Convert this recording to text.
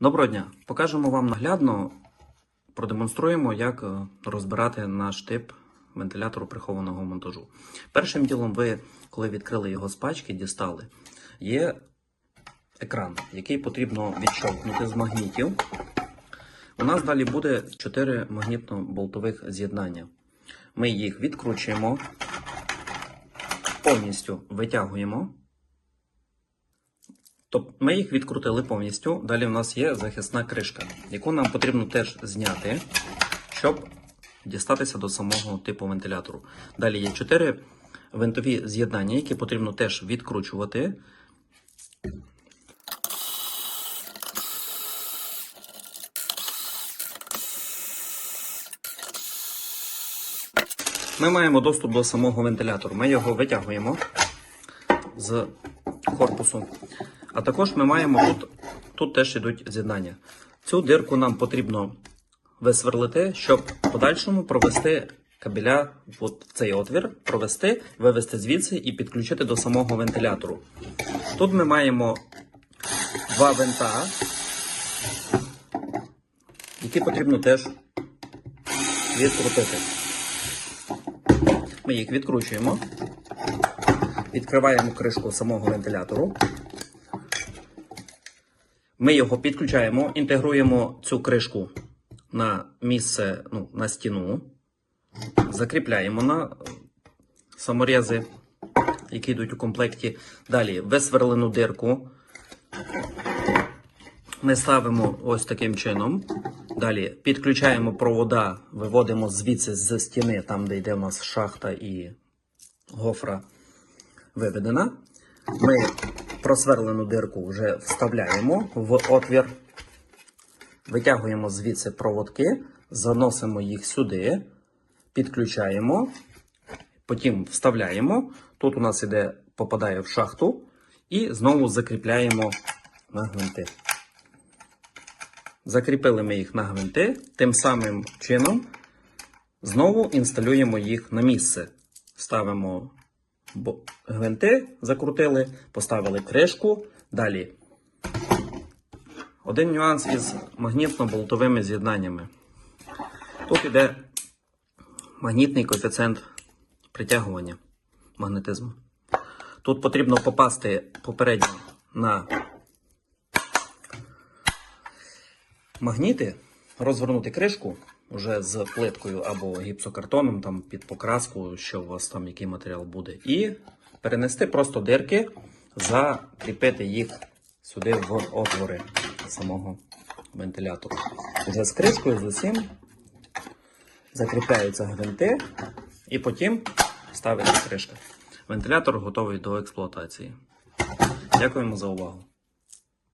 Доброго дня! Покажемо вам наглядно, продемонструємо, як е, розбирати наш тип вентилятору прихованого монтажу. Першим ділом ви, коли відкрили його з пачки, дістали, є екран, який потрібно відщолкнути з магнітів. У нас далі буде 4 магнітно-болтових з'єднання. Ми їх відкручуємо, повністю витягуємо. Тобто ми їх відкрутили повністю. Далі в нас є захисна кришка, яку нам потрібно теж зняти, щоб дістатися до самого типу вентилятору. Далі є 4 винтові з'єднання, які потрібно теж відкручувати. Ми маємо доступ до самого вентилятору. Ми його витягуємо з корпусу. А також ми маємо тут, тут теж йдуть з'єднання. Цю дирку нам потрібно висверлити, щоб в подальшому провести кабеля в цей отвір, провести, вивести звідси і підключити до самого вентилятору. Тут ми маємо два винта, які потрібно теж відкрутити. Ми їх відкручуємо, відкриваємо кришку самого вентилятору. Ми його підключаємо, інтегруємо цю кришку на місце, ну, на стіну, закріпляємо на саморези, які йдуть у комплекті. Далі висверлену дирку. Ми ставимо ось таким чином. Далі підключаємо провода, виводимо звідси з стіни, там, де йде у нас шахта і гофра виведена. Ми просверлену дирку вже вставляємо в отвір, витягуємо звідси проводки, заносимо їх сюди, підключаємо, потім вставляємо. Тут у нас іде, попадає в шахту, і знову закріпляємо на гвинти. Закріпили ми їх на гвинти, тим самим чином знову інсталюємо їх на місце. Ставимо гвинти, закрутили, поставили кришку. Далі. Один нюанс із магнітно-болтовими з'єднаннями. Тут іде магнітний коефіцієнт притягування магнетизму. Тут потрібно попасти попередньо на магніти, розвернути кришку вже з плиткою або гіпсокартоном там під покраску, що у вас там який матеріал буде, і перенести просто дирки, закріпити їх сюди в отвори самого вентилятору. Вже з кришкою, з усім закріпляються гвинти, і потім ставиться кришка. Вентилятор готовий до експлуатації. Дякуємо за увагу.